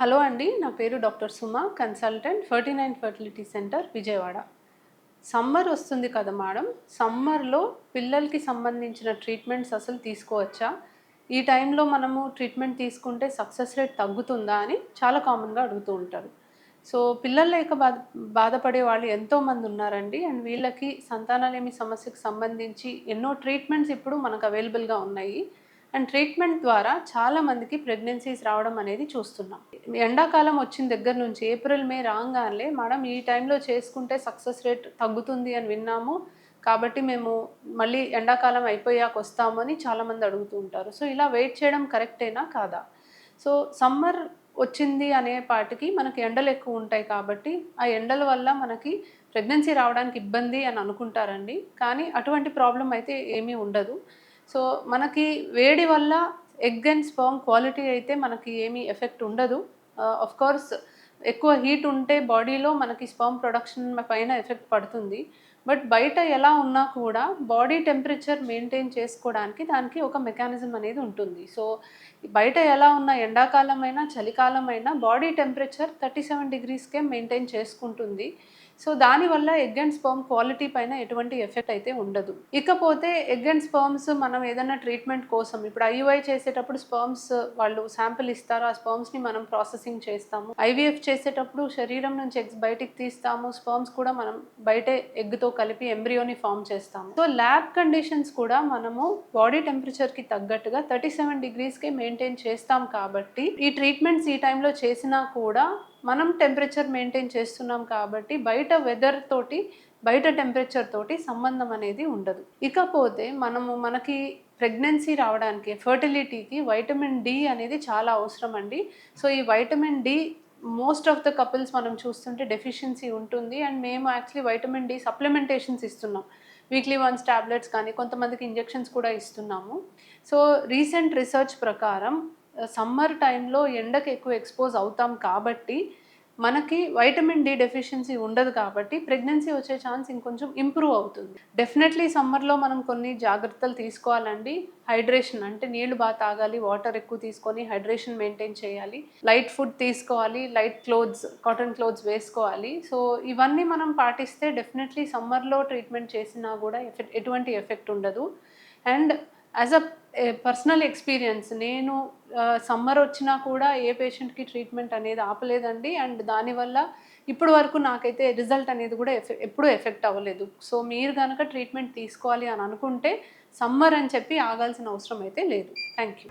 Hello అండి నా పేరు doctor Suma consultant forty nine fertility centre Vijayawada. Summer వస్తుంది కదా మేడం సమ్మర్లో పిల్లలకి సంబంధించిన ట్రీట్మెంట్స్ అసలు తీసుకోవచ్చా? ఈ టైంలో మనము ట్రీట్మెంట్ తీసుకుంటే సక్సెస్ రేట్ తగ్గుతుందా అని చాలా కామన్గా అడుగుతూ ఉంటారు. సో పిల్లలు లేక బాధ బాధపడే వాళ్ళు ఎంతోమంది ఉన్నారండి. అండ్ వీళ్ళకి సంతానలేమి సమస్యకు సంబంధించి ఎన్నో ట్రీట్మెంట్స్ ఇప్పుడు మనకు అవైలబుల్గా ఉన్నాయి. అండ్ ట్రీట్మెంట్ ద్వారా చాలా మందికి ప్రెగ్నెన్సీస్ రావడం అనేది చూస్తున్నాం. ఎండాకాలం వచ్చిన దగ్గర నుంచి ఏప్రిల్ మే రాగానే మనం ఈ టైంలో చేసుకుంటే సక్సెస్ రేట్ తగ్గుతుంది అని విన్నాము. కాబట్టి మేము మళ్ళీ ఎండాకాలం అయిపోయాక వస్తాము అని చాలామంది అడుగుతూ ఉంటారు. సో ఇలా వెయిట్ చేయడం కరెక్టేనా కాదా? సో సమ్మర్ వచ్చింది అనే పాటికి మనకి ఎండలు ఎక్కువ ఉంటాయి కాబట్టి ఆ ఎండల వల్ల మనకి ప్రెగ్నెన్సీ రావడానికి ఇబ్బంది అని అనుకుంటారండి. కానీ అటువంటి ప్రాబ్లం అయితే ఏమీ ఉండదు. సో మనకి వేడి వల్ల ఎగ్ అండ్ స్పర్మ్ క్వాలిటీ అయితే మనకి ఏమీ ఎఫెక్ట్ ఉండదు. ఆఫ్ కోర్స్ ఎక్కువ హీట్ ఉంటే బాడీలో మనకి స్పర్మ్ ప్రొడక్షన్ పైన ఎఫెక్ట్ పడుతుంది. బట్ బయట ఎలా ఉన్నా కూడా బాడీ టెంపరేచర్ మెయింటైన్ చేసుకోవడానికి దానికి ఒక మెకానిజం అనేది ఉంటుంది. సో బయట ఎలా ఉన్న ఎండాకాలం అయినా చలికాలం అయినా బాడీ టెంపరేచర్ థర్టీ సెవెన్ డిగ్రీస్కే మెయింటైన్ చేసుకుంటుంది. సో దానివల్ల ఎగ్ అండ్ స్పర్మ్ క్వాలిటీ పైన ఎటువంటి ఎఫెక్ట్ అయితే ఉండదు. ఇకపోతే ఎగ్ అండ్ స్పర్మ్స్ మనం ఏదైనా ట్రీట్మెంట్ కోసం ఇప్పుడు ఐయుఐ చేసేటప్పుడు స్పర్మ్స్ వాళ్ళు శాంపిల్ ఇస్తారు? ఆ స్పర్మ్స్ని మనం ప్రాసెసింగ్ చేస్తాము. ఐవీఎఫ్ చేసేటప్పుడు శరీరం నుంచి ఎగ్స్ బయటికి తీస్తాము. స్పర్మ్స్ కూడా మనం బయటే ఎగ్తో కలిపి ఎంబ్రియోని ఫామ్ చేస్తాము. సో ల్యాబ్ కండిషన్స్ కూడా మనము బాడీ టెంపరేచర్కి తగ్గట్టుగా థర్టీ సెవెన్ డిగ్రీస్కే మెయింటైన్ చేస్తాం కాబట్టి ఈ ట్రీట్మెంట్స్ ఈ టైంలో చేసినా కూడా మనం టెంపరేచర్ మెయింటైన్ చేస్తున్నాం కాబట్టి బయట వెదర్ తోటి బయట టెంపరేచర్ తోటి సంబంధం అనేది ఉండదు. ఇకపోతే మనము మనకి ప్రెగ్నెన్సీ రావడానికి ఫర్టిలిటీకి వైటమిన్ డి అనేది చాలా అవసరం అండి. సో ఈ vitamin D most of the couples మనం చూస్తుంటే డెఫిషియన్సీ ఉంటుంది అండ్ మేము యాక్చువల్లీ వైటమిన్ డి సప్లిమెంటేషన్స్ ఇస్తున్నాం. వీక్లీ వన్స్ టాబ్లెట్స్ కానీ కొంతమందికి ఇంజెక్షన్స్ కూడా ఇస్తున్నాము. సో రీసెంట్ రీసెర్చ్ ప్రకారం సమ్మర్ టైంలో ఎండకు ఎక్కువ ఎక్స్పోజ్ అవుతాం కాబట్టి మనకి వైటమిన్ డి డెఫిషియన్సీ ఉండదు కాబట్టి ప్రెగ్నెన్సీ వచ్చే ఛాన్స్ ఇంకొంచెం ఇంప్రూవ్ అవుతుంది. డెఫినెట్లీ సమ్మర్లో మనం కొన్ని జాగ్రత్తలు తీసుకోవాలండి. హైడ్రేషన్ అంటే నీళ్ళు బాగా తాగాలి వాటర్ ఎక్కువ తీసుకొని హైడ్రేషన్ మెయింటైన్ చేయాలి. లైట్ ఫుడ్ తీసుకోవాలి లైట్ క్లోత్స్ కాటన్ క్లోత్స్ వేసుకోవాలి. సో ఇవన్నీ మనం పాటిస్తే డెఫినెట్లీ సమ్మర్లో ట్రీట్మెంట్ చేసినా కూడా ఎఫెక్ట్ ఎటువంటి ఎఫెక్ట్ ఉండదు. And as a personal experience నేను సమ్మర్ వచ్చినా కూడా ఏ పేషెంట్కి ట్రీట్మెంట్ అనేది ఆపలేదండి. అండ్ దానివల్ల ఇప్పటి వరకు నాకైతే రిజల్ట్ అనేది కూడా ఎఫె ఎప్పుడూ ఎఫెక్ట్ అవ్వలేదు. సో మీరు కనుక ట్రీట్మెంట్ తీసుకోవాలి అని అనుకుంటే సమ్మర్ అని చెప్పి ఆగాల్సిన అవసరం అయితే లేదు. Thank you